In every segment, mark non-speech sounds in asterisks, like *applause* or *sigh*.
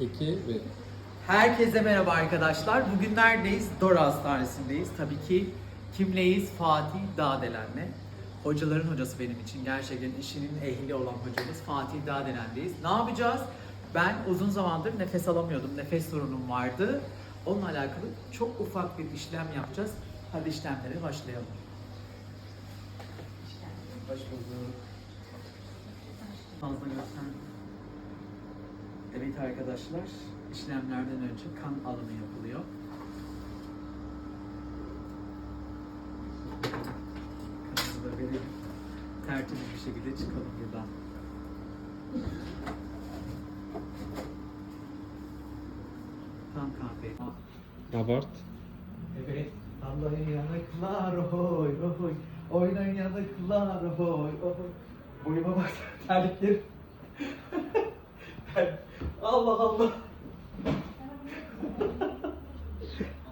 2 ve Herkese merhaba arkadaşlar. Bugün neredeyiz? Dora Hastanesi'ndeyiz. Tabii ki kimleyiz? Fatih Dağdelen'le. Hocaların hocası benim için. Gerçekten işinin ehli olan hocamız Fatih Dağdelen'deyiz. Ne yapacağız? Ben uzun zamandır nefes alamıyordum. Nefes sorunum vardı. Onunla alakalı çok ufak bir işlem yapacağız. Hadi işlemlere başlayalım. Hoş bulduk. Fazla gösterdim. Evet arkadaşlar, işlemlerden önce kan alımı yapılıyor. Kanımızı da verelim. Tertemiz bir şekilde çıkalım buradan. Tam kahve. abart. Evet. Allah'ın yanıklar oy oy. Oynayın yanıklar oy oy. Boyuma bak *laughs* terliklerim. *laughs* Allah Allah.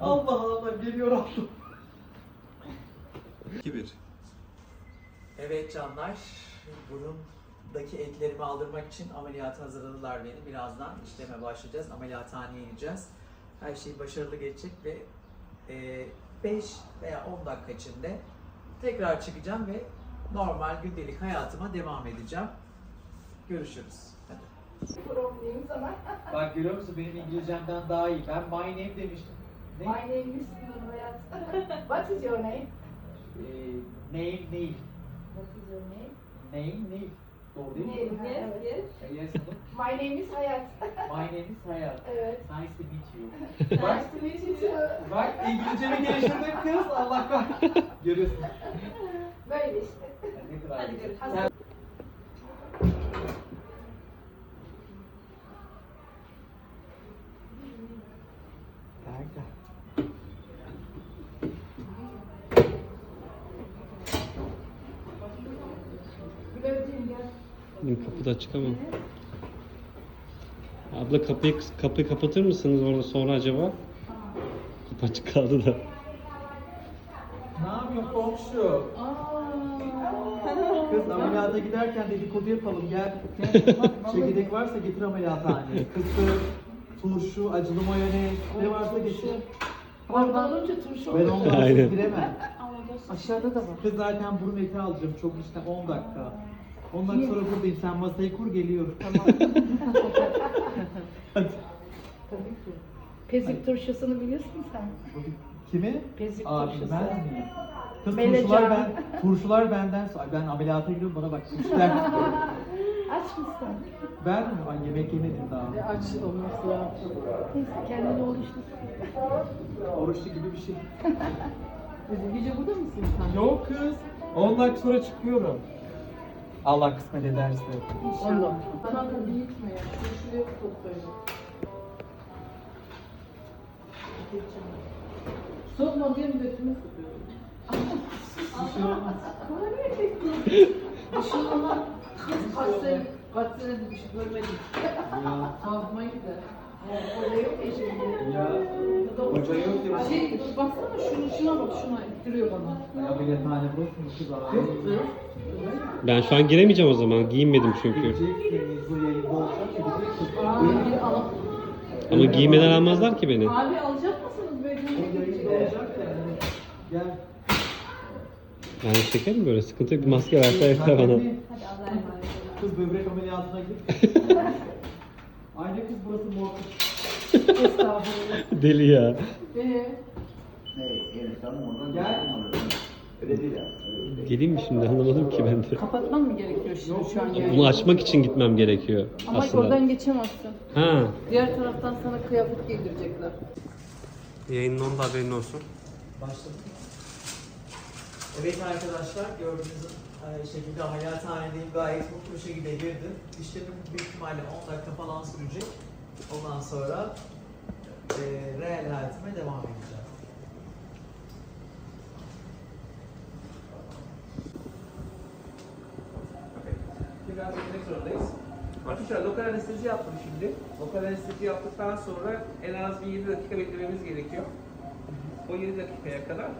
Allah Allah geliyor Allah. 2-1. Evet canlar, burundaki etlerimi aldırmak için ameliyata hazırladılar beni. Birazdan işleme başlayacağız, ameliyathaneye ineceğiz. Her şey başarılı geçecek ve 5 veya 10 dakika içinde tekrar çıkacağım ve normal gündelik hayatıma devam edeceğim. Görüşürüz. Hadi. Problemim sana. Bak görüyor musun benim İngilizcemden daha iyi. Ben my name demiştim. My name is Nur Hayat. *laughs* What is your name? Ee, name Neil. What is your name? Name Neil. Doğru değil mi? Neil, evet. Yes, hanım. My name is Hayat. *laughs* My name is Hayat. Evet. Nice to meet you. Nice to meet you too. Bak İngilizcemi geliştirdim kız. Allah kahretsin. Görüyorsun. Böyle işte. Ne kadar Hadi görüşürüz. Gel. Benim kapıda açık ama. Abla kapıyı kapıyı kapatır mısınız orada sonra acaba? Kapı açık kaldı da. Ne yapıyorsun komşu? Kız ameliyata giderken dedikodu yapalım gel. *laughs* Çekirdek varsa getir ameliyathaneye. Kısır, turşu, acılı mayonez ne varsa getir. Orada olunca turşu Ben olur. ondan Aynen. giremem. Aşağıda da var. Kız zaten burun eti alacağım çok işte 10 dakika. 10 dakika sonra buradayım sen masayı kur geliyorum. *laughs* Pezik turşusunu biliyorsun sen. Kimi? Pezik Aa turşusu. bilmez miyim? Kız Melecan. turşular ben, turşular benden, Ay, ben ameliyata giriyorum bana bak işler. *laughs* Aç mısın? ben mi? Ay yemek yemedim daha. aç olması lazım. Neyse kendini oluştur. *laughs* Oruçlu gibi bir şey. *laughs* Gece burada mısın sen? Yok kız. 10 dakika sonra çıkıyorum. Allah kısmet ederse. İnşallah. Bana da büyütme ya. Şu şuraya böyle. Sokma diye mi götüme sokuyorum? Bir şey olmaz. Bana niye çekiyorsun? Bir şey olmaz. Kız kaç sene, kaç senedir bir şey görmedik. Ya. Kalkmayı da. Orada yok ya şimdi. Ya. Hoca yok ya. Şey, baksana şunu, şuna bak, şuna ittiriyor bana. Ay, Ameliyathane burası mı kız? Ay. Yok. Ben şu an giremeyeceğim o zaman. Giyinmedim çünkü. Bir alıp. Ama giymeden almazlar ki beni. Abi alacak mısınız böyle? O yayında olacak ya. Gel. Yani çekerim böyle sıkıntı yok. Maske verse yeter bana. Kız böbrek ameliyatına git. *laughs* Aynen kız burası mortis. Estağfurullah. Deli ya. Ee, Gel. Geleyim mi şimdi anlamadım ki ben de. kapatman mı gerekiyor şimdi şu an yani? Bunu açmak için gitmem gerekiyor Ama aslında. oradan geçemezsin. Ha. Diğer taraftan sana kıyafet giydirecekler. Yayının onda haberin olsun. Başladık. Evet arkadaşlar gördüğünüz e, şekilde ameliyathanedeyim gayet mutlu bir şekilde girdim. İşlemim büyük ihtimalle 10 dakika falan sürecek. Ondan sonra e, reel hayatıma devam edeceğim. Biraz beklemek zorundayız. Arkadaşlar lokal anestezi yaptım şimdi. Lokal anestezi yaptıktan sonra en az bir 7 dakika beklememiz gerekiyor. O 7 dakikaya kadar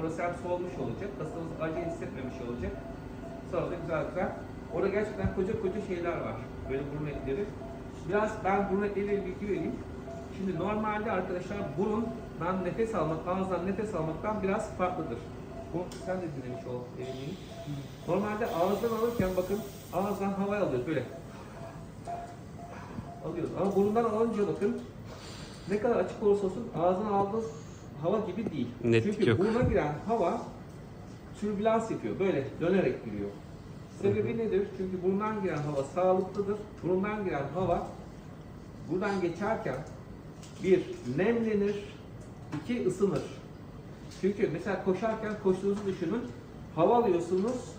orası hem soğumuş olacak, hastamız acı hissetmemiş olacak. Sonra da güzel güzel. Orada gerçekten koca koca şeyler var. Böyle burun etleri. Biraz ben buruna el el bilgi vereyim. Şimdi normalde arkadaşlar burun ben nefes almak, ağızdan nefes almaktan biraz farklıdır. Bunu sen de dinlemiş ol eminim. Normalde ağızdan alırken bakın ağızdan hava alıyoruz böyle. Alıyoruz ama burundan alınca bakın ne kadar açık olursa olsun ağzına aldığınız hava gibi değil. Netlik Çünkü yok. buruna giren hava türbülans yapıyor. Böyle dönerek giriyor. Sebebi nedir? Çünkü burundan giren hava sağlıklıdır. Burundan giren hava buradan geçerken bir nemlenir, iki ısınır. Çünkü mesela koşarken koştuğunuzu düşünün. Hava alıyorsunuz,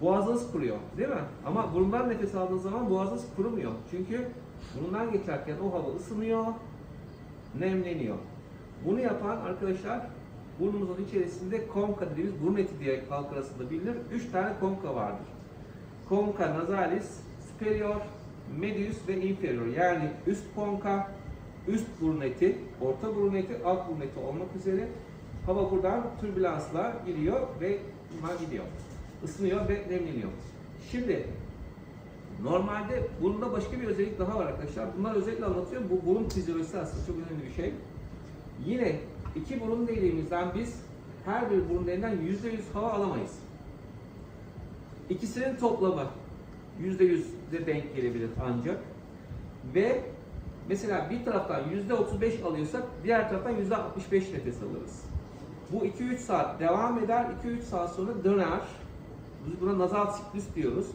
boğazınız kuruyor değil mi? Ama burundan nefes aldığınız zaman boğazınız kurumuyor. Çünkü burundan geçerken o hava ısınıyor, nemleniyor. Bunu yapan arkadaşlar burnumuzun içerisinde konka dediğimiz burun eti diye halk arasında bilinir. Üç tane konka vardır. Konka nasalis, superior, medius ve inferior. Yani üst konka, üst burun eti, orta burun eti, alt burun eti olmak üzere hava buradan türbülansla giriyor ve gidiyor. Isınıyor ve nemleniyor. Şimdi normalde burunda başka bir özellik daha var arkadaşlar. Bunlar özellikle anlatıyorum. Bu burun fizyolojisi aslında çok önemli bir şey. Yine iki burun deliğimizden biz her bir burun deliğinden yüzde yüz hava alamayız. İkisinin toplamı yüzde yüzde denk gelebilir ancak. Ve mesela bir taraftan yüzde 35 alıyorsak diğer taraftan yüzde 65 nefes alırız. Bu 2-3 saat devam eder, 2-3 saat sonra döner. Biz buna nazal siklus diyoruz.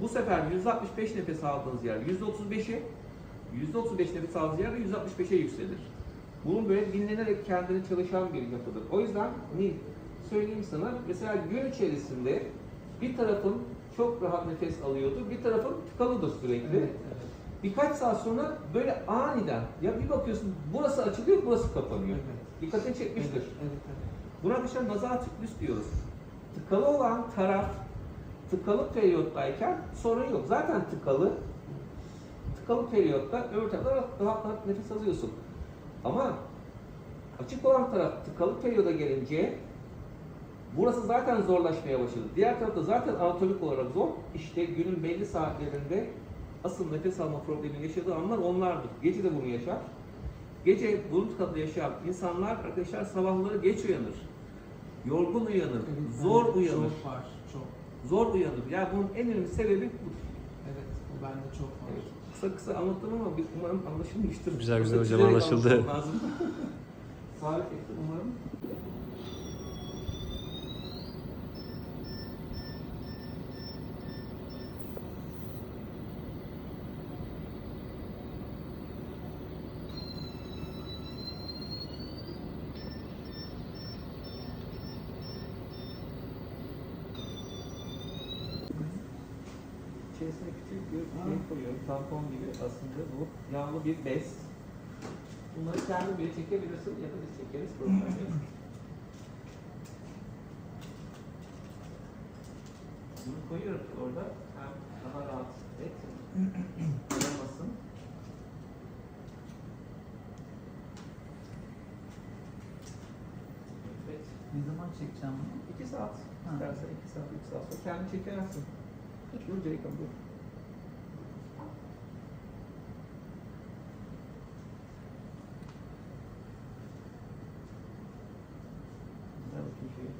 Bu sefer yüzde 65 nefes aldığınız yer yüzde 35'e, yüzde 35 nefes aldığınız yer de yüzde 65'e yükselir. Bunun böyle dinlenerek kendini çalışan bir yapıdır. O yüzden ne söyleyeyim sana, mesela gün içerisinde bir tarafın çok rahat nefes alıyordu, bir tarafın tıkalıdır sürekli. Evet, evet. Birkaç saat sonra böyle aniden ya bir bakıyorsun burası açılıyor, burası kapanıyor. Evet. Dikkatini çekmiştir. Evet, evet. Buna arkadaşlar nazal siklus diyoruz. Tıkalı olan taraf tıkalı periyottayken sorun yok. Zaten tıkalı. Tıkalı periyotta öbür tarafta rahat, rahat nefes alıyorsun. Ama açık olan taraf tıkalı periyoda gelince burası zaten zorlaşmaya başladı. Diğer tarafta zaten anatomik olarak zor. İşte günün belli saatlerinde asıl nefes alma problemi yaşadığı anlar onlardır. Gece de bunu yaşar. Gece burun tıkalı yaşayan insanlar arkadaşlar sabahları geç uyanır. Yorgun uyanır, zor uyanır, Çok var, çok. zor uyanır. Yani bunun en önemli sebebi budur. Evet, bu bende çok var. Evet. Kısa kısa anlattım ama umarım anlaşılmıştır. Güzel güzel hocam, çizerek anlaşıldı. anlatmam lazım. *laughs* Sabit ettim bir şey koyuyorum. Tampon gibi aslında bu yağlı bir bez. Bunları kendi bile çekebilirsin ya da biz çekeriz. Bunu koyuyoruz orada. Hem daha rahat et. Kıramasın. Evet. Ne zaman çekeceğim bunu? 2 saat. Ha. İstersen 2 saat, 3 saat kendi çekersin. Dur Jacob dur. Okay.